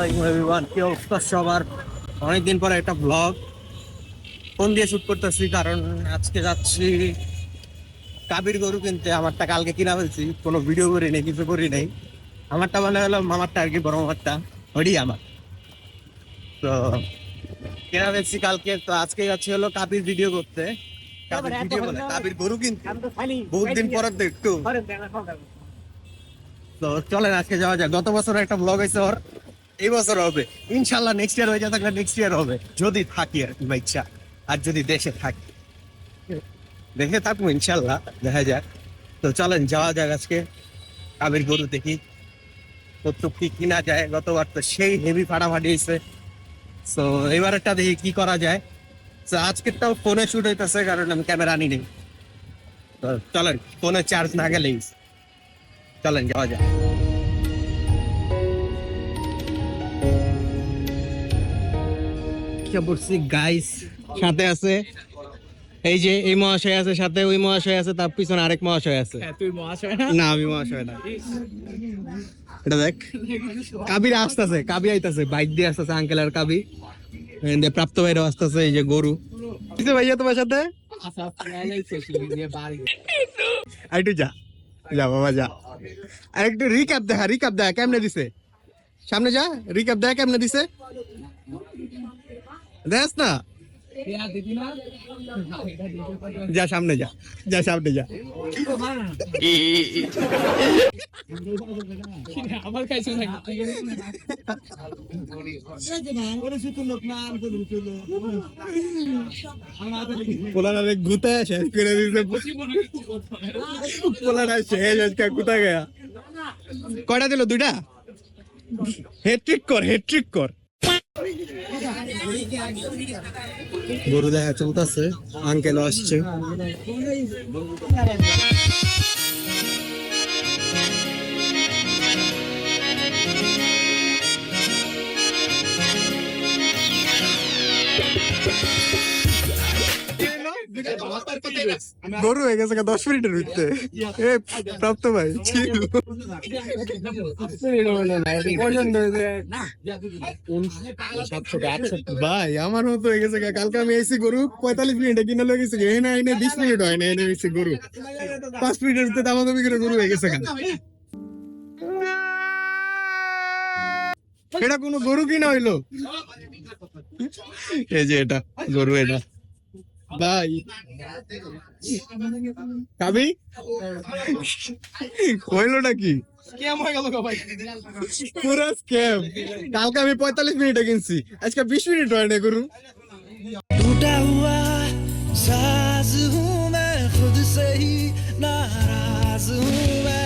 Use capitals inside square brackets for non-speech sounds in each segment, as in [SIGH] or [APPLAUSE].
আসসালামাইকুম এভরিওয়ান কি অবস্থা সবার? অনেকদিন পরে একটা ব্লগ ফোন দিয়ে শুট করতেছি কারণ আজকে যাচ্ছি কাবির গরু কিনতে। আমারটা কালকে কিনা ফেলছি কোনো ভিডিও করি নাই কিছু করি নাই আমারটা মানে হলো মামারটা আর কি বড় মামারটা ওইটাই আমার। তো কেনা ফেলছি কালকে তো আজকে যাচ্ছি হলো কাবির ভিডিও করতে। কাবির ভিডিও বলে কাবির গরু কিনতে। বহুত দিন পরে একটু। তো চলেন আজকে যাওয়া যাক। গত বছর একটা ব্লগ হয়েছে ওর। এই বছর হবে। ইনশাল্লাহ নেক্সট ইয়ার হয়ে যা থাকলে নেক্সট ইয়ার হবে। যদি থাকি আর কি ইচ্ছা। আর যদি দেশে থাকি। দেখে থাকব ইনশাল্লাহ, দেখা যাক। তো চলেন, যাওয়া যাক আজকে। কাবির গরু দেখি। কত কি কিনা যায়, গতবার তো সেই হেভি ফাটাফাটি হয়েছে। তো এবারেরটা দেখি কি করা যায়। তো আজকেরটাও ফোনে শুট হইতেছে, কারণ আমি ক্যামেরা আনি নেই। তো চলেন ফোনে চার্জ না গেলেই। চলেন, যাওয়া যাক পড়ছি গাইস সাথে আছে এই যে এই মহাশয় আছে সাথে ওই মহাশয় আছে তার পিছনে আরেক মহাশয় আছে। তুই মহাশয় না? না আমি মহাশয় না। এটা দেখ কাবির আসতেছে কাবি আইতাছে বাইক দিয়ে আসতেছে আঙ্কেল আর কাবি। প্রাপ্ত ভাইরাও আসতেছে এই যে গরু। কিসে ভাইয়া তোমার সাথে? আচ্ছা বাড়ি। আর একটু যা যা বাবা যা। আর একটু রিক্যাপ দেখা রিক্যাপ দেখা কেমনে দিছে? সামনে যা রিক্যাপ দেখা কেমনে দিছে? দেখ না যা সামনে যা। যা সামনে যা। আমার কাছে না পোলারে গুতা শেষ করে দিছে। পোলারা শেষ আজকে কোথায় গেয়া? কয়টা দিল? দুইটা? হেট্রিক কর হেট্রিক কর। গরু দেখা চলতেছে আঙ্কেল আসছে গরু হয়ে গেছে দশ মিনিটের ভিতরে। এ প্রাপ্ত ভাই ভাই আমার মতো হয়ে গেছে কালকে আমি এসি গরু পঁয়তাল্লিশ মিনিটে কিনে লয়ে গেছি এনে এনে বিশ মিনিট হয় না এনে এসি গরু। পাঁচ মিনিটের ভিতরে দামাদামি করে গরু হয়ে গেছে। এটা কোনো গরু কিনা হইল? এই যে এটা গরু এটা। ভাই কাবি হইলো নাকি পুরো স্ক্যাম কালকে আমি পঁয়তাল্লিশ মিনিটে কিনছি আজকে বিশ মিনিট হয় না গরু टूटा हुआ साज हूँ मैं खुद से ही नाराज हूँ मैं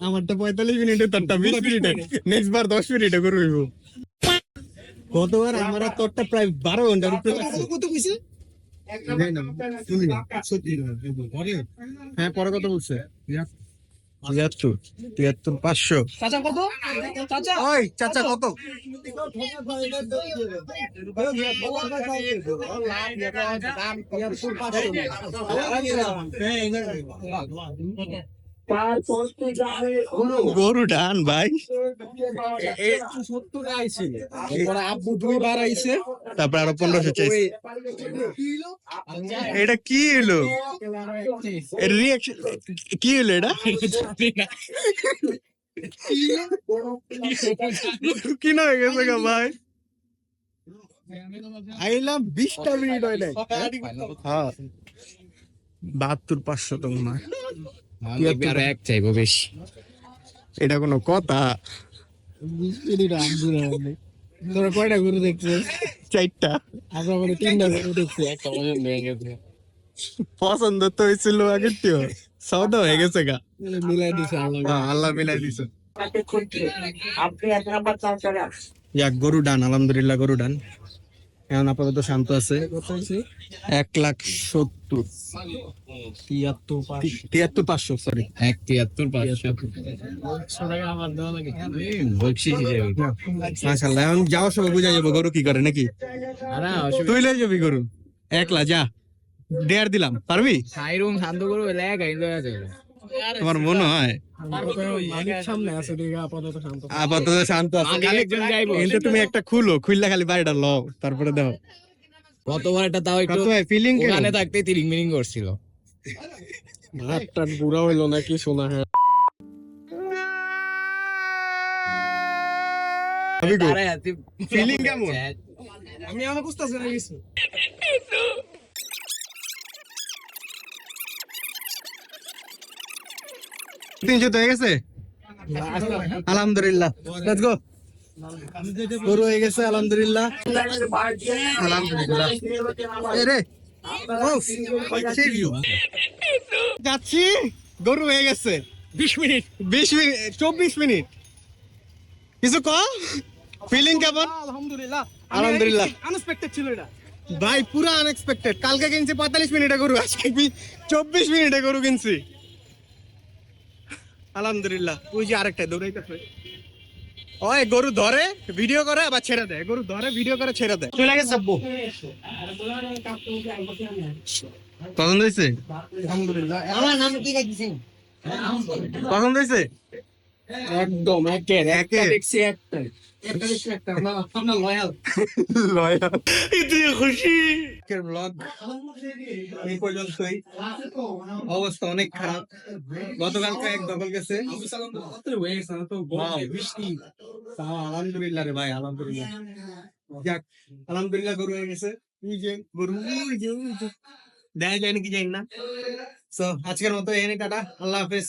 আমারটা পঁয়তাল্লিশ মিনিটে তোরটা বিশ মিনিটে। নেক্সট বার দশ মিনিটে করে হইব। গতবার আমার তোরটা প্রায় বারো ঘণ্টার উপরে কত কইছে? হ্যাঁ পরে কত বলছে? তিয়াত্তর। তিয়াত্তর পাঁচশো। চাচা কত? চাচা? ওই চাচা কত? গরু ডান ভাই। সত্তর আইছে এরপরে আব্বু দুইবার আইছে তারপর আরও পনেরোশো চাইছে। এটা কি এলো? কি এলো এটা? কি না গেছে গা ভাই? আইলাম বিশটা মিনিট হয় নাই। হ্যাঁ। বাহাত্তর পাঁচশো তো মনে হয়। আরও এক চাইব বেশি। এটা কোনো কথা? তোরা কয়টা গরু দেখছিস? চারটা। আমরা বলে তিনটা গরু দেখছি একটা পছন্দ হয়ে গেছে। পছন্দ তো হয়েছিল আগের সৌদা হয়ে গেছে গা। মিলাই দিছে আল্লাহ। হ্যাঁ, আল্লাহ মিলাই দিছে। আপনি এক নাম্বার চাল যাক গরু ডান আলহামদুলিল্লাহ গরু ডান। এখন আপাতত শান্ত আছে। এক লাখ সত্তর। তিয়াত্তর পাঁচশো। সরি এক তিয়াত্তর পাঁচশো। এখন যাওয়ার সময় বুঝা যাব গরু কি করে নাকি? তুই লই যাবি গরু। একলা যা। দেড় দিলাম পারবি? সাইরুম শান্ত তোমার মনে হয়? আপাতত শান্ত। আছে। কিন্তু তুমি একটা খুলো খুললে খালি বাড়িটা লও তারপরে দাও গতবার এটা তাও একটু ফিলিং ওখানে থাকতে তিরিং মিরিং করছিল। হাতটা বুড়া হইল নাকি শোনা হ্যাঁ। ফিলিং কেমন? আমি আমার কিছু। তিনশো হয়ে গেছে? আলহামদুলিল্লাহ। লেটস গো গরু হয়ে গেছে আলহামদুলিল্লাহ। আলহামদুলিল্লাহ। রে। যাচ্ছি গরু হয়ে গেছে। বিশ মিনিট। বিশ মিনিট চব্বিশ মিনিট। কিছু ক ফিলিং কেমন? আলহামদুলিল্লাহ। আলহামদুলিল্লাহ। আনএক্সপেক্টেড ছিল এটা। ভাই পুরো আনএক্সপেক্টেড কালকে কিনছি পঁয়তাল্লিশ মিনিটে গরু আজকে চব্বিশ মিনিটে গরু কিনছি। আলহামদুলিল্লাহ। ওই যে আরেকটা দৌড়াইতেছে ওই গরু ধরে ভিডিও করে আবার ছেড়ে দেয়। গরু ধরে ভিডিও করে ছেড়ে দেয়। চলে গেছে আব্বু। পছন্দ হয়েছে আমার নাম কি রাখছেন পছন্দ হয়েছে একদম একের একটা দেখছি একটা একটা দেখছি একটা আমরা আমরা লয়াল লয়াল [LAUGHS] আজকের ব্লগ এই পর্যন্তই। অবস্থা অনেক খারাপ। গতকালকে এক দখল গেছে। আলহামদুলিল্লাহ রে ভাই আলহামদুলিল্লাহ। যাক আলহামদুলিল্লাহ গরু হয়ে গেছে। গরু। দেখা যায় নাকি জানি না। তো আজকের মতো এনে টাটা। আল্লাহ হাফেজ।